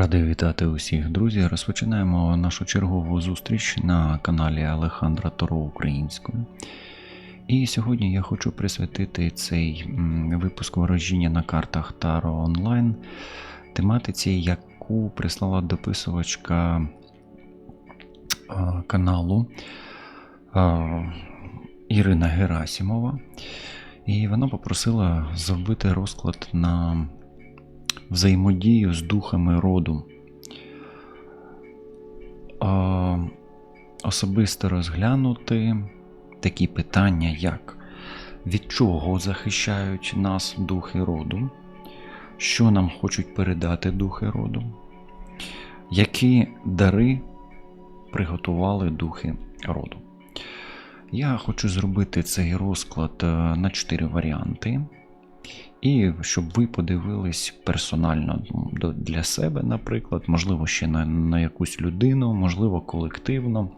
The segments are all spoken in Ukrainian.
Радий вітати усіх, друзі. Розпочинаємо нашу чергову зустріч на каналі Алехандра Торо Українською. І сьогодні я хочу присвятити цей випуск ворожіння на картах Таро онлайн тематиці, яку прислала дописувачка каналу Ірина Герасімова. І вона попросила зробити розклад на взаємодію з духами роду. Особисто розглянути такі питання, як від чого захищають нас духи роду, що нам хочуть передати духи роду, які дари приготували духи роду. Я хочу зробити цей розклад е, на 4 варіанти. І щоб ви подивились персонально для себе, наприклад, можливо, ще на, на якусь людину, можливо, колективно.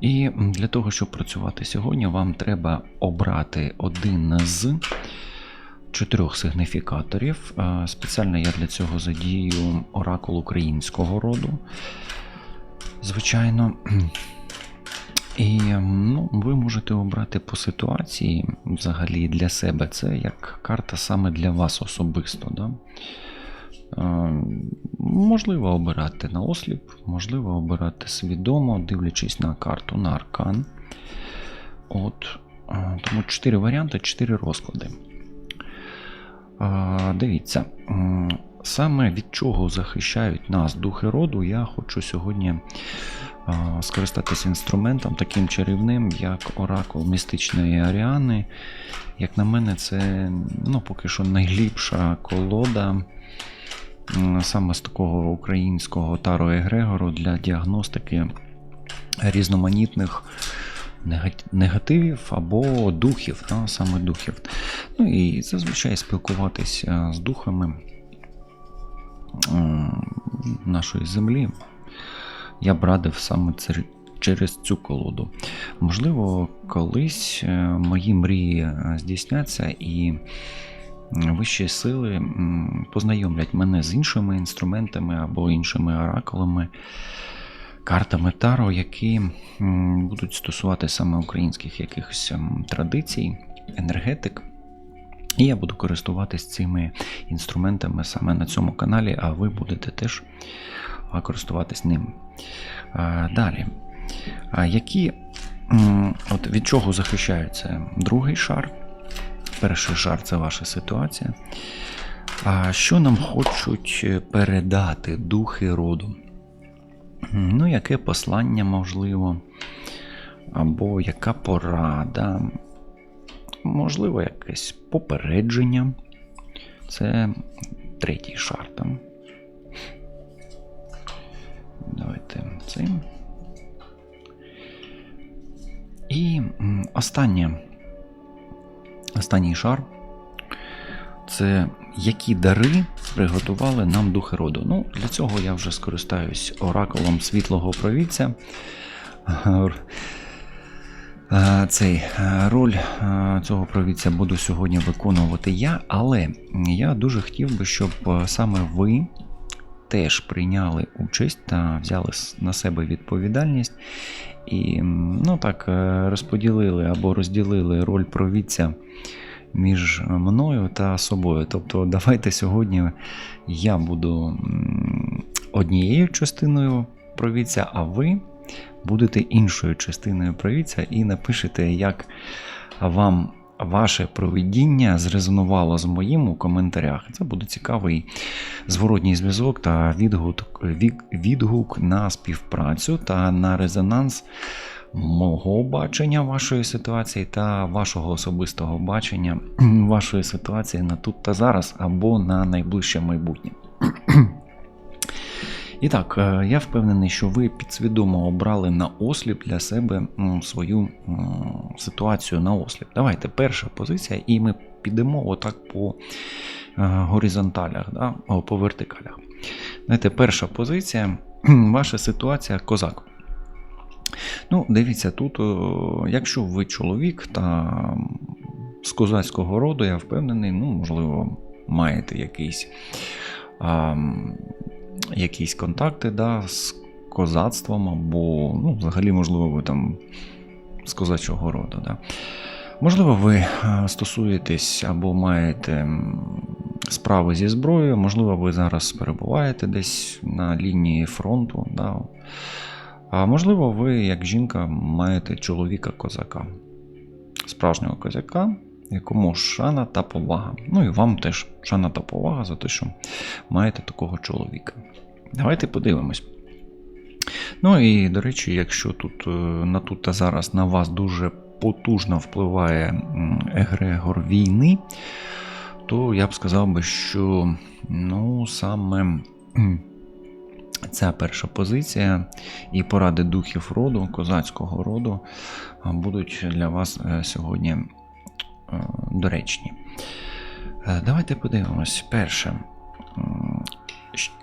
І для того, щоб працювати сьогодні, вам треба обрати один з чотирьох сигніфікаторів. Е, Спеціально я для цього задію оракул українського роду. Звичайно. І ну, ви можете обрати по ситуації взагалі для себе це як карта саме для вас особисто. Да? Е, можливо обирати на осліп, можливо обирати свідомо, дивлячись на карту, на аркан. От, е, тому 4 варіанти, 4 розклади. Е, Дивіться, саме від чого захищають нас духи роду, я хочу сьогодні скористатися інструментом таким чарівним, як оракул містичної Аріани. Як на мене, це ну, поки що найліпша колода саме з такого українського Таро Егрегору для діагностики різноманітних негативів або духів, та, саме духів. Ну і зазвичай спілкуватися з духами нашої землі я б радив саме це через цю колоду. Можливо, колись е, мої мрії е, здійсняться і вищі сили познайомлять мене з іншими інструментами або іншими оракулами, картами Таро, які будуть стосувати саме українських якихось традицій, енергетик. І я буду користуватись цими інструментами саме на цьому каналі, а ви будете теж користуватись ним. Далі. Які, от від чого захищається другий шар? Перший шар це ваша ситуація. А що нам хочуть передати духи роду? Ну, яке послання можливо? Або яка порада? Можливо, якесь попередження. Це третій шар там. Цим. І останнє. Останній шар. Це які дари приготували нам духи роду. Ну, для цього я вже скористаюсь оракулом світлого провідця. Цей роль цього провідця буду сьогодні виконувати я, але я дуже хотів би, щоб саме ви теж прийняли участь та взяли на себе відповідальність і ну так е, розподілили або розділили роль провідця між мною та собою. Тобто, давайте сьогодні я буду однією частиною провідця, а ви будете іншою частиною провідця і напишете, як вам ваше проведіння зрезонувало з моїм у коментарях. Це буде цікавий зворотній зв'язок та відгук, відгук на співпрацю та на резонанс мого бачення вашої ситуації та вашого особистого бачення вашої ситуації на тут та зараз або на найближче майбутнє. І так, е, я впевнений, що ви підсвідомо обрали на осліп для себе свою ситуацію на осліп. Давайте перша позиція, і ми підемо отак по е, горизонталях, да? о, по вертикалях. Знаєте, перша позиція, ваша ситуація козак. Ну, дивіться, тут, якщо ви чоловік та з козацького роду, я впевнений, ну, можливо, маєте якийсь якісь контакти да, з козацтвом, або ну, взагалі, можливо, ви там з козачого роду. Да. Можливо, ви е, стосуєтесь або маєте справи зі зброєю, можливо, ви зараз перебуваєте десь на лінії фронту. Да. А можливо, ви, як жінка, маєте чоловіка-козака, справжнього козака, якому шана та повага. Ну і вам теж шана та повага за те, що маєте такого чоловіка. Давайте подивимось. Ну і до речі, якщо тут е, на тут та зараз на вас дуже потужно впливає егрегор війни, то я б сказав би, що ну саме ця перша позиція і поради духів роду, козацького роду, будуть для вас е, сьогодні доречні. Е, Давайте подивимось. Перше,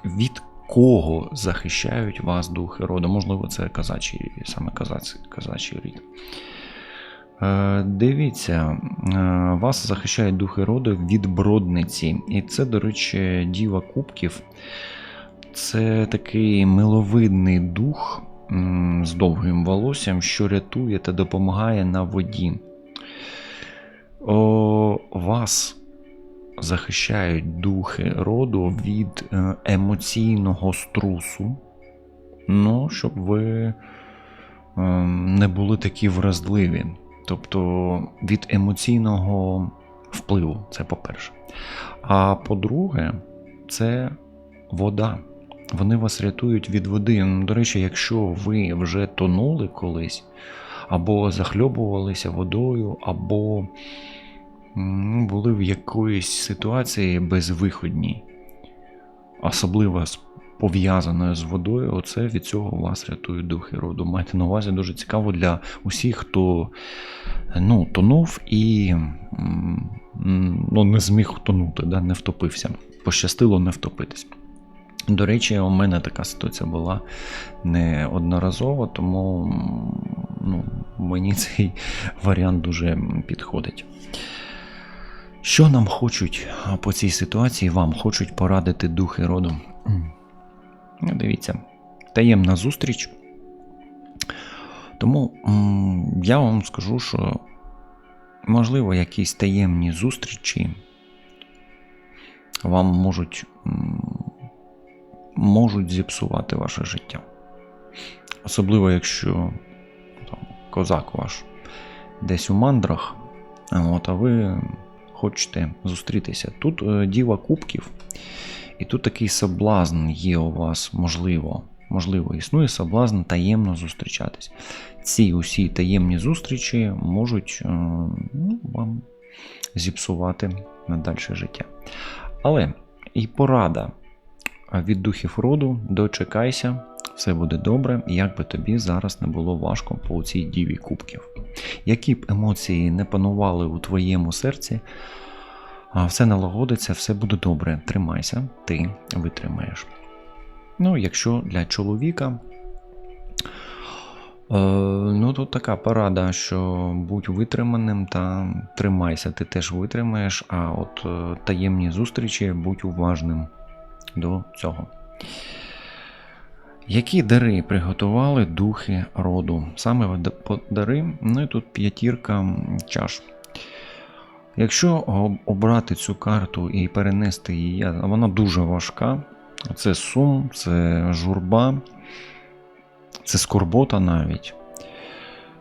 від кого захищають вас духи роду? Можливо, це казачий, саме казацький, казачий рід. Е, Дивіться, е, вас захищають духи роду від бродниці. І це, до речі, Діва Кубків. Це такий миловидний дух з довгим волоссям, що рятує та допомагає на воді. О, вас захищають духи роду від е, емоційного струсу. Ну, щоб ви ем, не були такі вразливі. Тобто від емоційного впливу, це по-перше. А по-друге, це вода. Вони вас рятують від води. До речі, якщо ви вже тонули колись, або захльобувалися водою, або м, були в якоїсь ситуації безвиходній, особливо пов'язаною з водою, оце від цього вас рятують духи роду. Майте на увазі дуже цікаво для усіх, хто ну, тонув і ну, не зміг тонути, да, не втопився. Пощастило не втопитись. До речі, у мене така ситуація була неодноразово, тому ну, мені цей варіант дуже підходить. Що нам хочуть по цій ситуації, вам хочуть порадити духи роду? Ну, Дивіться, таємна зустріч. Тому я вам скажу, що можливо якісь таємні зустрічі вам можуть, можуть зіпсувати ваше життя. Особливо, якщо там, козак ваш десь у мандрах, от, а ви хочете зустрітися. Тут е, діва кубків, і тут такий соблазн є у вас, можливо. Можливо, існує соблазн таємно зустрічатись. Ці усі таємні зустрічі можуть е, ну, вам зіпсувати на дальше життя. Але і порада від духів роду: дочекайся, все буде добре, як би тобі зараз не було важко по цій діві кубків. Які б емоції не панували у твоєму серці, все налагодиться, все буде добре. Тримайся, ти витримаєш. Ну, якщо для чоловіка, е, ну тут така порада, що будь витриманим та тримайся, ти теж витримаєш, а от е, таємні зустрічі будь уважним до цього. Які дари приготували духи роду? Саме дари, ну і тут п'ятірка чаш. Якщо обрати цю карту і перенести її, вона дуже важка. Це сум, це журба, це скорбота навіть.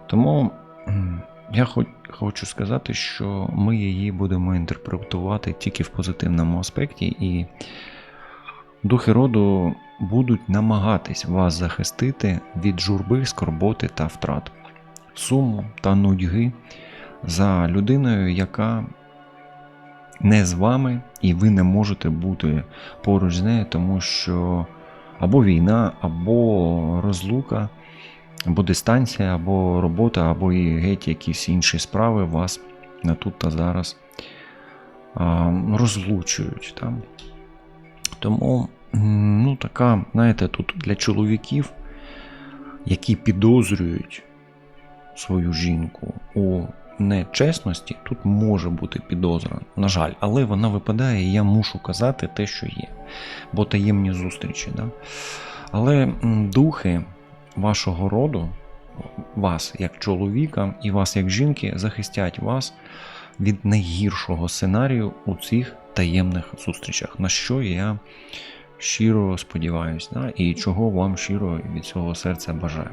Тому я хоч, хочу сказати, що ми її будемо інтерпретувати тільки в позитивному аспекті, і духи роду будуть намагатись вас захистити від журби, скорботи та втрат, суму та нудьги за людиною, яка не з вами, і ви не можете бути поруч з нею, тому що або війна, або розлука, або дистанція, або робота, або і геть якісь інші справи вас на тут та зараз розлучують. Там. Тому, ну, така, знаєте, тут для чоловіків, які підозрюють свою жінку у нечесності тут може бути підозра, на жаль, але вона випадає, і я мушу казати те, що є. Бо таємні зустрічі. Да? Але духи вашого роду, вас як чоловіка і вас як жінки, захистять вас від найгіршого сценарію у цих таємних зустрічах, на що я щиро сподіваюся, да? і чого вам щиро від цього серця бажаю.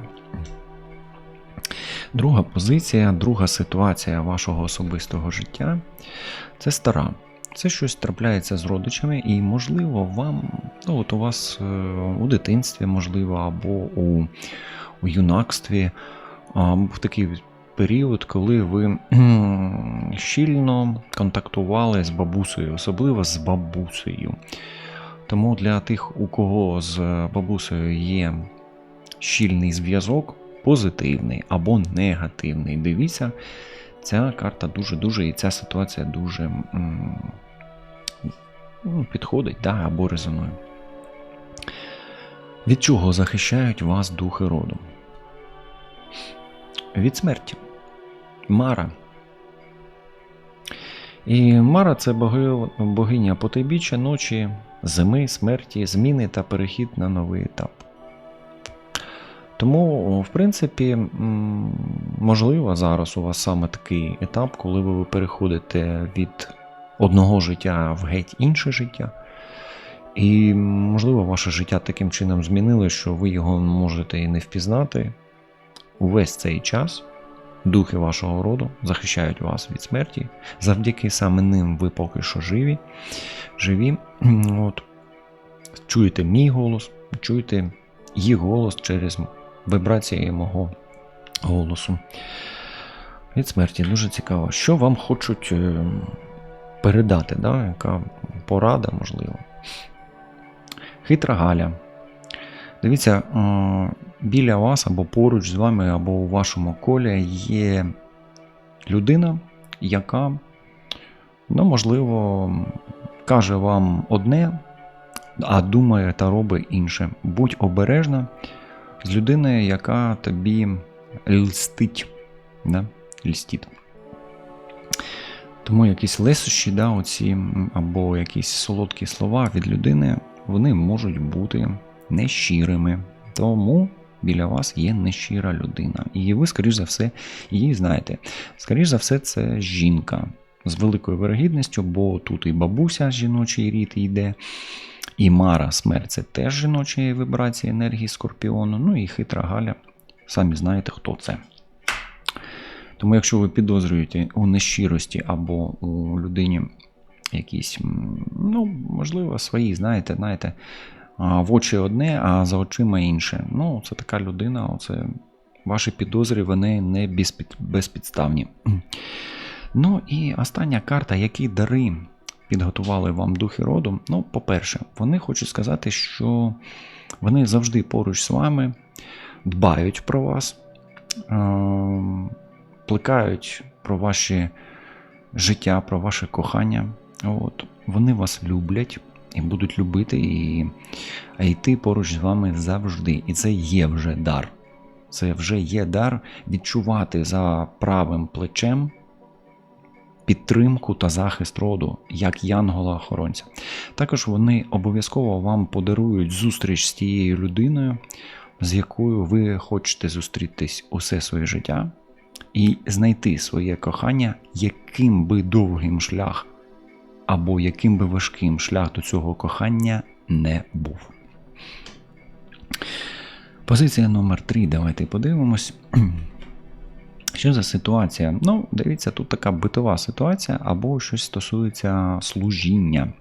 Друга позиція, друга ситуація вашого особистого життя це стара. Це щось трапляється з родичами, і, можливо, вам, ну от у вас е, у дитинстві, можливо, або у, у юнакстві був такий період, коли ви щільно контактували з бабусею, особливо з бабусею. Тому для тих, у кого з бабусею є щільний зв'язок, позитивний або негативний, дивіться, ця карта дуже-дуже і ця ситуація дуже ну, підходить да, або резонує. Від чого захищають вас духи роду? Від смерті. Мара. І Мара це боги, богиня потайбіччя, ночі, зими, смерті, зміни та перехід на новий етап. Тому, в принципі, можливо, зараз у вас саме такий етап, коли ви переходите від одного життя в геть інше життя. І, можливо, ваше життя таким чином змінило, що ви його можете і не впізнати. Увесь цей час духи вашого роду захищають вас від смерті. Завдяки саме ним ви поки що живі. живі. От. Чуєте мій голос, чуєте їх голос через вібрації мого голосу. Від смерті дуже цікаво. Що вам хочуть е, передати? Да? Яка порада, можливо? Хитра Галя. Дивіться, біля вас або поруч з вами, або у вашому колі є людина, яка, ну, можливо, каже вам одне, а думає та робить інше. Будь обережна з людиною, яка тобі льстить. Да? Тому якісь лесощі, да, оці, або якісь солодкі слова від людини, вони можуть бути нещирими. Тому біля вас є нещира людина. І ви, скоріш за все, її знаєте. Скоріш за все, це жінка з великою вирогідністю, бо тут і бабуся жіночий рід йде. І Мара смерть це теж жіночі вібрації енергії Скорпіону. Ну і хитра Галя. Самі знаєте, хто це. Тому, якщо ви підозрюєте у нещирості або у людині якісь, ну, можливо, свої, знаєте, знаєте, в очі одне, а за очима інше. Ну, це така людина, оце ваші підозри, вони не безпід- безпідставні. Ну і остання карта, які дари підготували вам духи роду. Ну, по-перше, вони хочуть сказати, що вони завжди поруч з вами, дбають про вас, плекають про ваше життя, про ваше кохання. От. Вони вас люблять і будуть любити, і йти поруч з вами завжди. І це є вже дар. Це вже є дар відчувати за правим плечем підтримку та захист роду, як янгола-охоронця. Також вони обов'язково вам подарують зустріч з тією людиною, з якою ви хочете зустрітись усе своє життя, і знайти своє кохання, яким би довгим шлях або яким би важким шлях до цього кохання не був. Позиція номер 3 давайте подивимось. Що за ситуація? Ну, дивіться, тут така битова ситуація, або щось стосується служіння.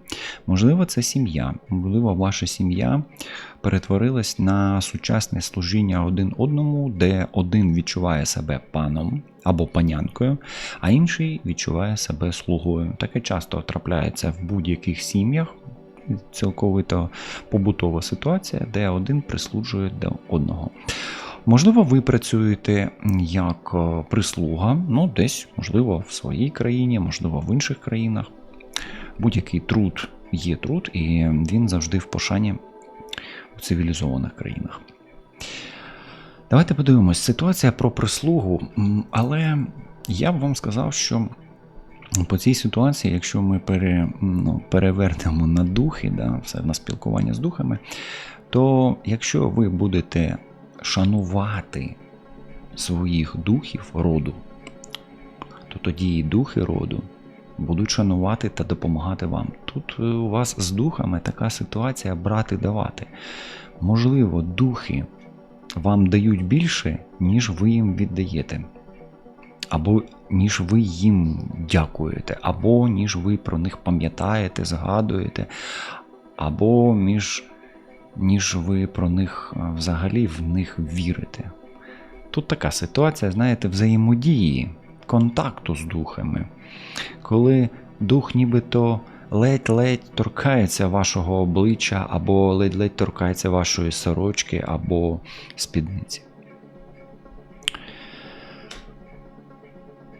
Можливо, це сім'я. Можливо, ваша сім'я перетворилась на сучасне служіння один одному, де один відчуває себе паном або панянкою, а інший відчуває себе слугою. Таке часто трапляється в будь-яких сім'ях. Цілковито побутова ситуація, де один прислужує до одного. Можливо, ви працюєте як е, прислуга, ну десь, можливо, в своїй країні, можливо, в інших країнах. Будь-який труд є труд, і він завжди в пошані у цивілізованих країнах. Давайте подивимось, ситуація про прислугу, але Я б вам сказав, що по цій ситуації, якщо ми пере, ну, перевернемо на духи, да, все на спілкування з духами, то якщо ви будете шанувати своїх духів роду, то тоді і духи роду будуть шанувати та допомагати вам. Тут е, у вас з духами така ситуація брати-давати. Можливо, духи вам дають більше, ніж ви їм віддаєте. Або ніж ви їм дякуєте, або ніж ви про них пам'ятаєте, згадуєте, або між, ніж ви про них е, взагалі в них вірите. Тут така ситуація, знаєте, взаємодії, контакту з духами, коли дух нібито ледь-ледь торкається вашого обличчя, або ледь-ледь торкається вашої сорочки, або спідниці.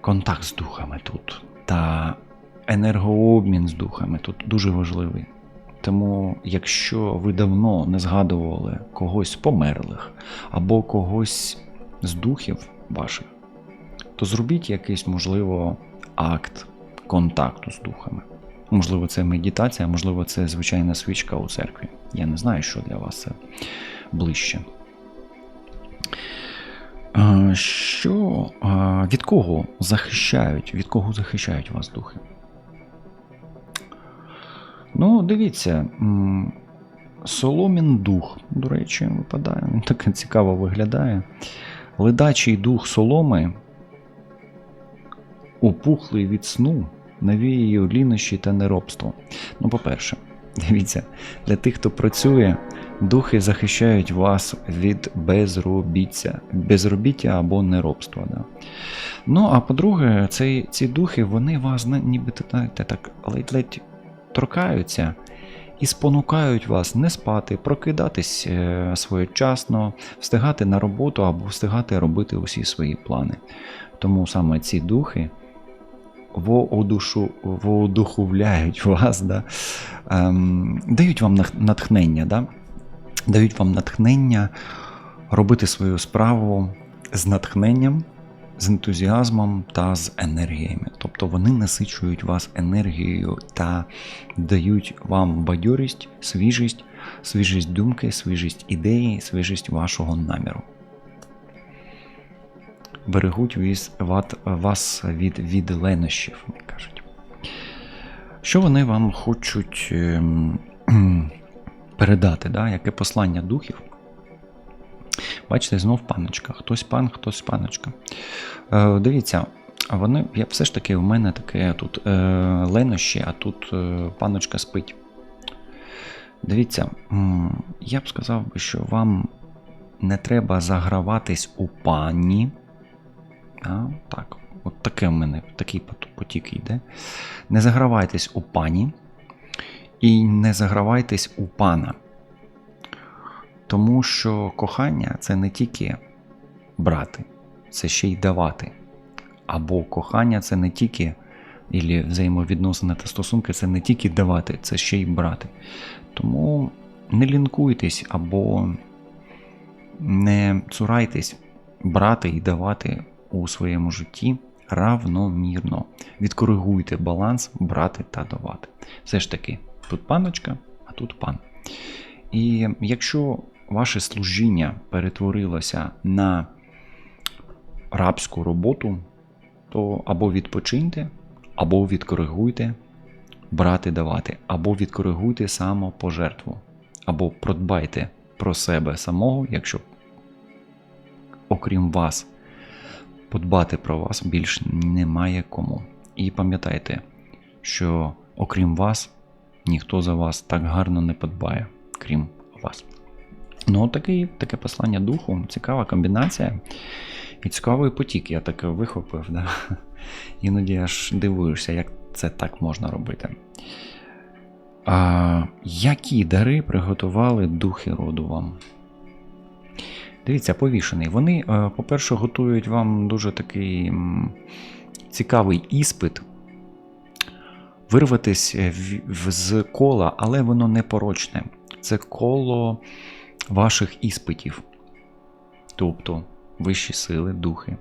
Контакт з духами тут та енергообмін з духами тут дуже важливий. Тому, якщо ви давно не згадували когось з померлих або когось з духів ваших, то зробіть якийсь, можливо, акт контакту з духами. Можливо, це медитація, можливо, це звичайна свічка у церкві. Я не знаю, що для вас це ближче. Що від кого захищають? Від кого захищають вас духи? Ну, дивіться, Соломін дух, до речі, випадає. Він так цікаво виглядає. Ледачий дух соломи, упухлий від сну, навіює лінощі та неробство. Ну, по-перше, дивіться, для тих, хто працює, духи захищають вас від безробіття, безробіття або неробства. Да? Ну, а по-друге, ці духи, вони вас нібито знаєте, так ледь-ледь торкаються і спонукають вас не спати, прокидатись е, своєчасно, встигати на роботу або встигати робити усі свої плани. Тому саме ці духи воодушу, воодуховляють вас, да? ем, дають вам натхнення, да? дають вам натхнення робити свою справу з натхненням, з ентузіазмом та з енергіями. Тобто вони насичують вас енергією та дають вам бадьорість, свіжість, свіжість думки, свіжість ідеї, свіжість вашого наміру. Берегуть вас від, від ленощів, як кажуть. Що вони вам хочуть ем, передати, да? яке послання духів? Бачите, знов паночка. Хтось пан, хтось паночка. Е, дивіться, вони, я, все ж таки, в мене таке тут е, ленощі, а тут е, паночка спить. Дивіться, я б сказав що вам не треба заграватись у пані. А, так, от таке в мене, такий потік йде. Не загравайтесь у пані і не загравайтесь у пана. Тому що кохання це не тільки брати, це ще й давати. Або кохання це не тільки, і взаємовідносини та стосунки це не тільки давати, це ще й брати. Тому не лінкуйтесь або не цурайтесь брати і давати у своєму житті равномірно. Відкоригуйте баланс брати та давати. Все ж таки, тут паночка, а тут пан. І якщо ваше служіння перетворилося на рабську роботу, то або відпочиньте, або відкоригуйте брати давати, або відкоригуйте самопожертву, або продбайте про себе самого, якщо окрім вас, подбати про вас більш немає кому. І пам'ятайте, що окрім вас, ніхто за вас так гарно не подбає, крім вас. Ну, такий, таке послання духу, цікава комбінація. І цікавий потік, я таке вихопив. Да? Іноді аж дивуєшся, як це так можна робити. А, Які дари приготували духи роду вам? Дивіться, повішений. Вони, е, по-перше, готують вам дуже такий цікавий іспит. Вирватись в, в, з кола, але воно не порочне. Це коло ваших іспитів. Тобто вищі сили, духи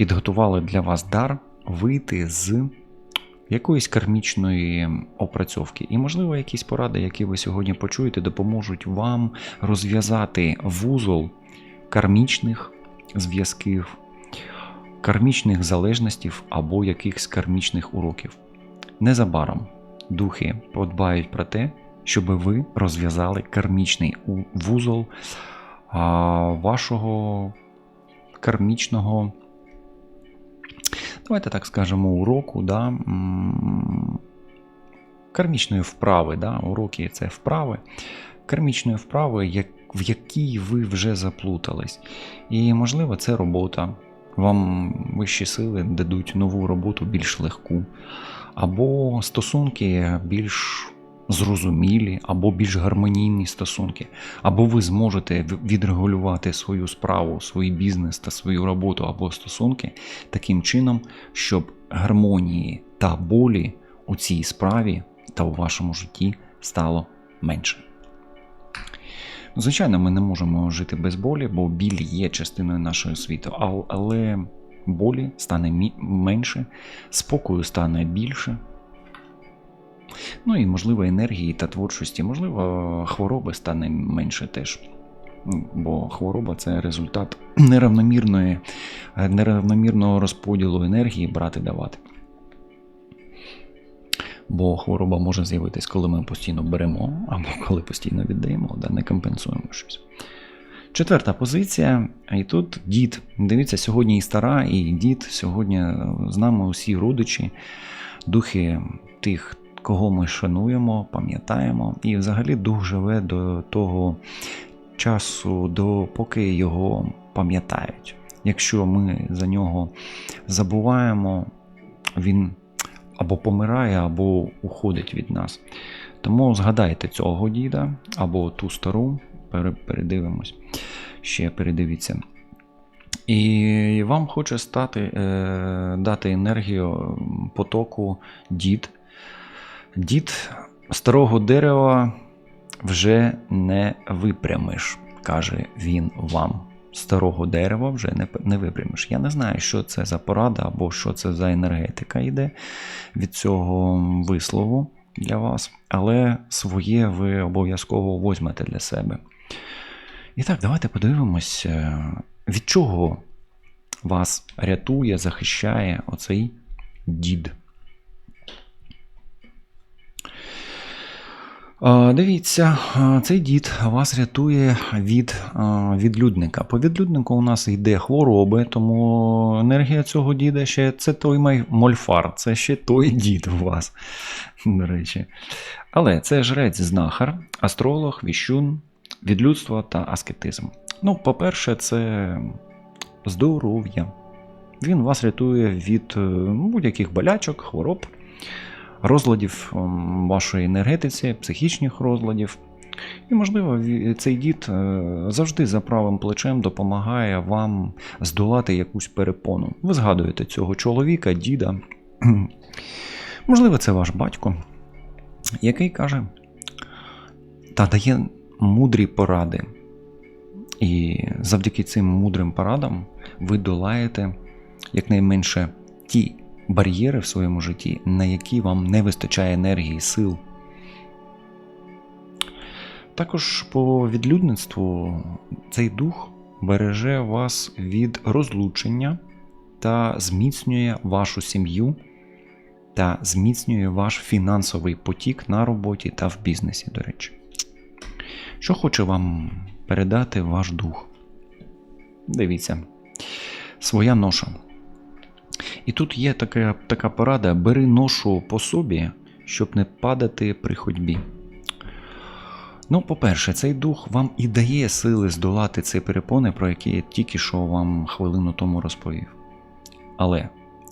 підготували для вас дар вийти з якоїсь кармічної опрацьовки. І, можливо, якісь поради, які ви сьогодні почуєте, допоможуть вам розв'язати вузол кармічних зв'язків, кармічних залежностей або якихось кармічних уроків. Незабаром духи подбають про те, щоб ви розв'язали кармічний вузол вашого кармічного, давайте так скажемо, уроку, да, кармічної вправи. Да, уроки це вправи, кармічної вправи, в якій ви вже заплутались. І, можливо, це робота. Вам вищі сили дадуть нову роботу більш легку, або стосунки більш зрозумілі, або більш гармонійні стосунки, або ви зможете відрегулювати свою справу, свій бізнес та свою роботу або стосунки таким чином, щоб гармонії та болі у цій справі та у вашому житті стало менше. Звичайно, ми не можемо жити без болі, бо біль є частиною нашого світу, але болі стане менше, спокою стане більше. Ну і, можливо, енергії та творчості, можливо, хвороби стане менше теж. Бо хвороба це результат неравномірної, неравномірного розподілу енергії брати давати. Бо хвороба може з'явитись, коли ми постійно беремо, або коли постійно віддаємо, да, не компенсуємо щось. Четверта позиція, і тут дід. Дивіться, сьогодні і стара, і дід. Сьогодні з нами усі родичі, духи тих, кого ми шануємо, пам'ятаємо. І взагалі дух живе до того часу, до поки його пам'ятають. Якщо ми за нього забуваємо, він або помирає, або уходить від нас. Тому згадайте цього діда або ту стару, передивимось, ще передивіться. І вам хоче стати, е, дати енергію потоку дід. Дід старого дерева вже не випрямиш, каже він вам. Старого дерева вже не, не випрямиш. Я не знаю, що це за порада або що це за енергетика йде від цього вислову для вас, але своє ви обов'язково возьмете для себе. І так, давайте подивимось, е, від чого вас рятує, захищає оцей дід. Дивіться, цей дід вас рятує від відлюдника. По відлюднику у нас йде хвороби, тому енергія цього діда ще це той мольфар, це ще той дід у вас, до речі. Але це жрець знахар, астролог, віщун, відлюдство та аскетизм. Ну, по-перше, це здоров'я. Він вас рятує від е, будь-яких болячок, хвороб, розладів вашої енергетиці, психічних розладів. І, можливо, цей дід е, завжди за правим плечем допомагає вам здолати якусь перепону. Ви згадуєте цього чоловіка, діда. Можливо, це ваш батько, який каже та дає мудрі поради. І завдяки цим мудрим порадам ви долаєте якнайменше ті бар'єри в своєму житті, на які вам не вистачає енергії, сил. Також по відлюдництву цей дух береже вас від розлучення та зміцнює вашу сім'ю та зміцнює ваш фінансовий потік на роботі та в бізнесі, до речі. Що хоче вам передати ваш дух? Дивіться, своя ноша. І тут є така, така порада: бери ношу по собі, щоб не падати при ходьбі. Ну, по-перше, цей дух вам і дає сили здолати ці перепони, про які я тільки що вам хвилину тому розповів. Але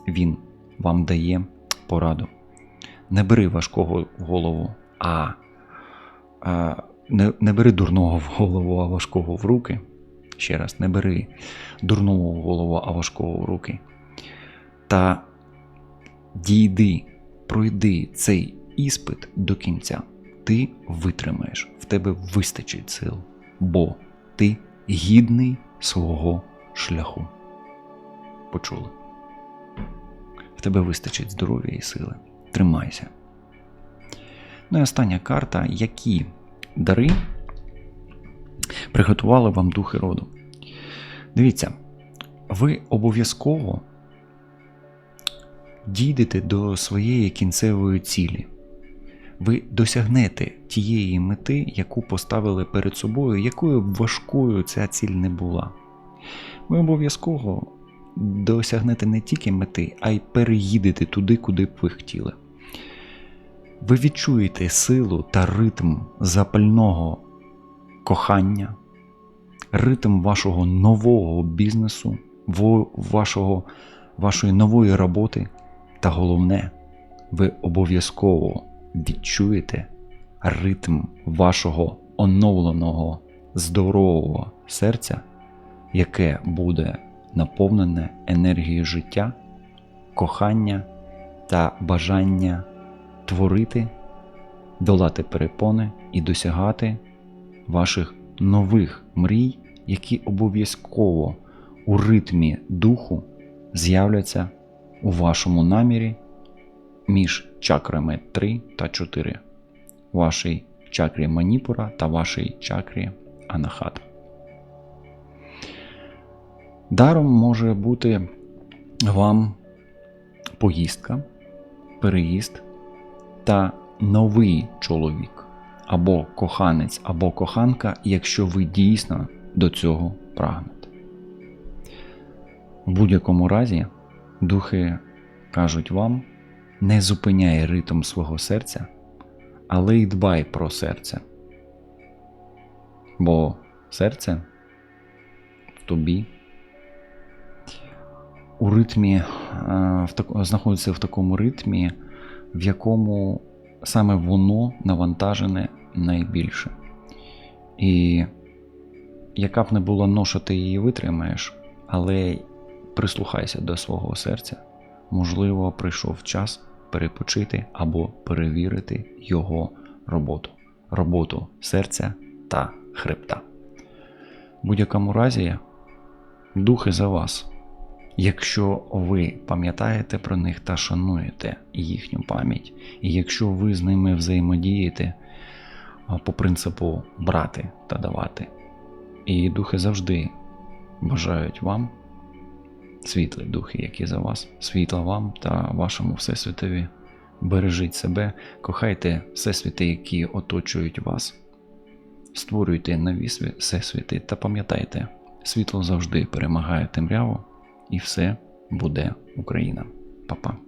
він вам дає пораду. Не бери важкого голову, а, а не, не бери дурного в голову, а важкого в руки. Ще раз, не бери дурного в голову, а важкого в руки. Та дійди, пройди цей іспит до кінця. Ти витримаєш, в тебе вистачить сил, бо ти гідний свого шляху. Почули? В тебе вистачить здоров'я і сили. Тримайся. Ну і остання карта. Які дари приготували вам духи роду? Дивіться, ви обов'язково дійдете до своєї кінцевої цілі. Ви досягнете тієї мети, яку поставили перед собою, якою б важкою ця ціль не була. Ви обов'язково досягнете не тільки мети, а й переїдете туди, куди б ви хотіли. Ви відчуєте силу та ритм запального кохання, ритм вашого нового бізнесу, вашого, вашої нової роботи. Та головне, ви обов'язково відчуєте ритм вашого оновленого здорового серця, яке буде наповнене енергією життя, кохання та бажання творити, долати перепони і досягати ваших нових мрій, які обов'язково у ритмі духу з'являться у вашому намірі між чакрами 3 та 4, вашій чакрі Маніпура та вашій чакрі Анахата. Даром може бути вам поїздка, переїзд та новий чоловік, або коханець, або коханка, якщо ви дійсно до цього прагнете. В будь-якому разі, духи кажуть вам, не зупиняй ритм свого серця, але й дбай про серце. Бо серце тобі у ритмі е, в так, знаходиться в такому ритмі, в якому саме воно навантажене найбільше. І яка б не була ноша, ти її витримаєш, але прислухайся до свого серця. Можливо, прийшов час перепочити або перевірити його роботу, роботу серця та хребта. В будь-якому разі, духи за вас. Якщо ви пам'ятаєте про них та шануєте їхню пам'ять, і якщо ви з ними взаємодієте по принципу брати та давати, і духи завжди бажають вам, світлі духи, які за вас, світла вам та вашому всесвітові. Бережіть себе, кохайте всесвіти, які оточують вас, створюйте нові всесвіти та пам'ятайте, світло завжди перемагає темряву, і все буде Україна. Па-па.